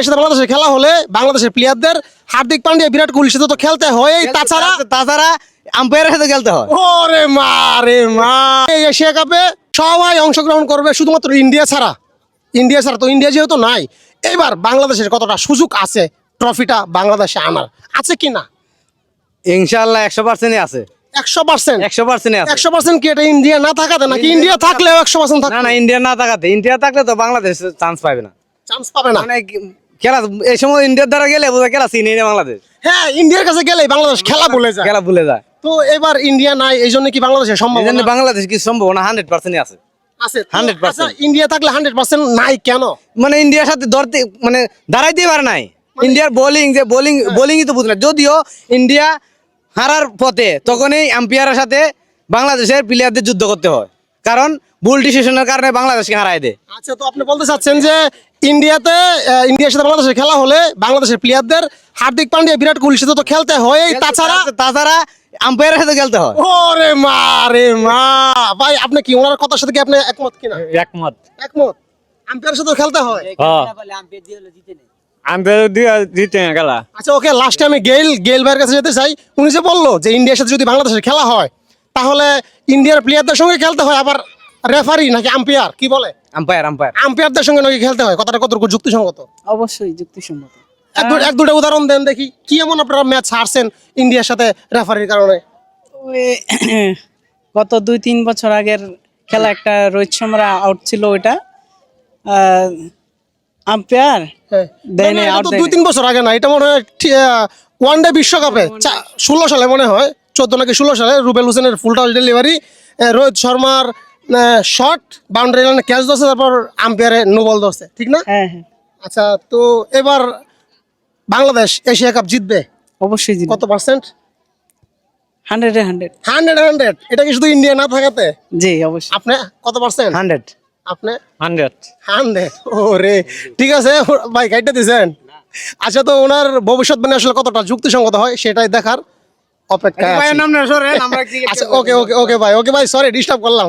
ইন্ডিয়ার সাথে বাংলাদেশের খেলা হলে বাংলাদেশের প্লেয়ারদের হার্দিক পান্ডিয়া বিরাট কোহলির সাথে তো খেলতে হয়। তাছাড়া তাছাড়া আম্পায়ারের সাথে খেলতে হয়। ওরে মা রে মা। এই এশিয়া কাপে সবাই অংশগ্রহণ করবে শুধুমাত্র ইন্ডিয়া ছাড়া। ইন্ডিয়া ছাড়া তো ইন্ডিয়া যেহেতু নাই এবার বাংলাদেশের কতটা সুযোগ আছে ট্রফিটা বাংলাদেশে আনার। আছে কি না? ইনশাল্লাহ একশো পার্সেন্টই আছে। একশো পার্সেন্ট একশো পার্সেন্টই আছে। একশো পার্সেন্ট কি এটা ইন্ডিয়া না থাকাতে? নাকি ইন্ডিয়া থাকলেও একশো পার্সেন্ট না না ইন্ডিয়া না থাকাতে। ইন্ডিয়া থাকলে তো বাংলাদেশ চান্স পাবে না। চান্স পাবে না। মানে কি- খেলা এই সময় ইন্ডিয়ার দ্বারা গেলে বোঝা খেলা চিনি না বাংলাদেশ। হ্যাঁ ইন্ডিয়ার কাছে গেলেই বাংলাদেশ খেলা বলে যায়। খেলা ভুলে যায়। তো এবার ইন্ডিয়া নাই এই জন্য কি বাংলাদেশের সম্ভব এই জন্য বাংলাদেশ কি সম্ভাবনা? হান্ড্রেড পার্সেন্টই আছে। আছে। 100% আচ্ছা, ইন্ডিয়া থাকলে হান্ড্রেড পার্সেন্ট নাই কেন? মানে ইন্ডিয়ার সাথে ধরতে মানে দাঁড়াইতে পারে নাই। ইন্ডিয়ার বোলিং যে বোলিং বোলিংই তো বুঝ না যদিও ইন্ডিয়া হারার পথে তখনই আম্পায়ারের সাথে বাংলাদেশের প্লেয়ারদের যুদ্ধ করতে হয়। কারণ ভুল ডিসিশনের কারণে বাংলাদেশকে হারায় দেয় আচ্ছা তো আপনি বলতে চাচ্ছেন যে ইন্ডিয়াতে ইন্ডিয়ার সাথে বাংলাদেশের খেলা হলে বাংলাদেশের প্লেয়ারদের হার্দিক পান্ডিয়া বিরাট কোহলির সাথে তো খেলতে হয়। তাছাড়া তাছাড়া আম্পায়ারের সাথে খেলতে হয়। ওরে মা রে মা। ভাই আপনি কি ওনার কথার সাথে কি আপনি একমত কিনা? একমত। একমত? আম্পায়ারের সাথে খেলতে হয়? আমি দিয়ে দিতে না খেলা আচ্ছা ওকে লাস্টে আমি গেইল গেইল ভাইয়ের কাছে যেতে চাই। উনি যে বলল যে ইন্ডিয়ার সাথে যদি বাংলাদেশের খেলা হয় তাহলে ইন্ডিয়ার প্লেয়ারদের সঙ্গে খেলতে হয় আবার রেফারি নাকি আম্পায়ার কি বলে? আম্পায়ার আম্পায়ার আম্পায়ারদের সঙ্গে নাকি খেলতে হয় কথাটা কতটুকু যুক্তিসঙ্গত? অবশ্যই যুক্তিসম্মত এক দুটো উদাহরণ দেন দেখি কি এমন আপনারা ম্যাচ হারছেন ইন্ডিয়ার সাথে রেফারির কারণে? গত দুই তিন বছর আগের খেলা একটা রোহিত শর্মা আউট ছিল ওইটা। আম্পায়ার হ্যাঁ। দুই তিন বছর আগে না এটা মনে হয় ওয়ান ডে বিশ্বকাপে ষোলো সালে মনে হয়। চোদ্দ নাকি ষোলো সালে রুবেল হোসেনের ফুল টস ডেলিভারি রোহিত শর্মার শর্ট বাউন্ডারি লাইনে ক্যাচ ধরছে তারপর আম্পায়ারে নো বল ধরছে ঠিক না? হ্যাঁ হ্যাঁ। আচ্ছা তো এবার বাংলাদেশ এশিয়া কাপ জিতবে? অবশ্যই জিতবে। কত পার্সেন্ট হান্ড্রেডে হান্ড্রেড হান্ড্রেড হান্ড্রেড এটা কি শুধু ইন্ডিয়া না থাকাতে? জি অবশ্যই। আপনি কত পার্সেন্ট হান্ড্রেড আপনি? হান্ড্রেড হান্ড্রেড ও রে ঠিক আছে ভাই গাইডটা দিয়েছেন আচ্ছা তো ওনার ভবিষ্যৎ মানে আসলে কতটা? যুক্তিসঙ্গত হয় সেটাই দেখার। অপেক্ষা ভাইয়ের নাম না সরেন আমরা কি আচ্ছা ওকে ওকে ওকে ভাই ওকে ভাই সরি ডিস্টার্ব করলাম।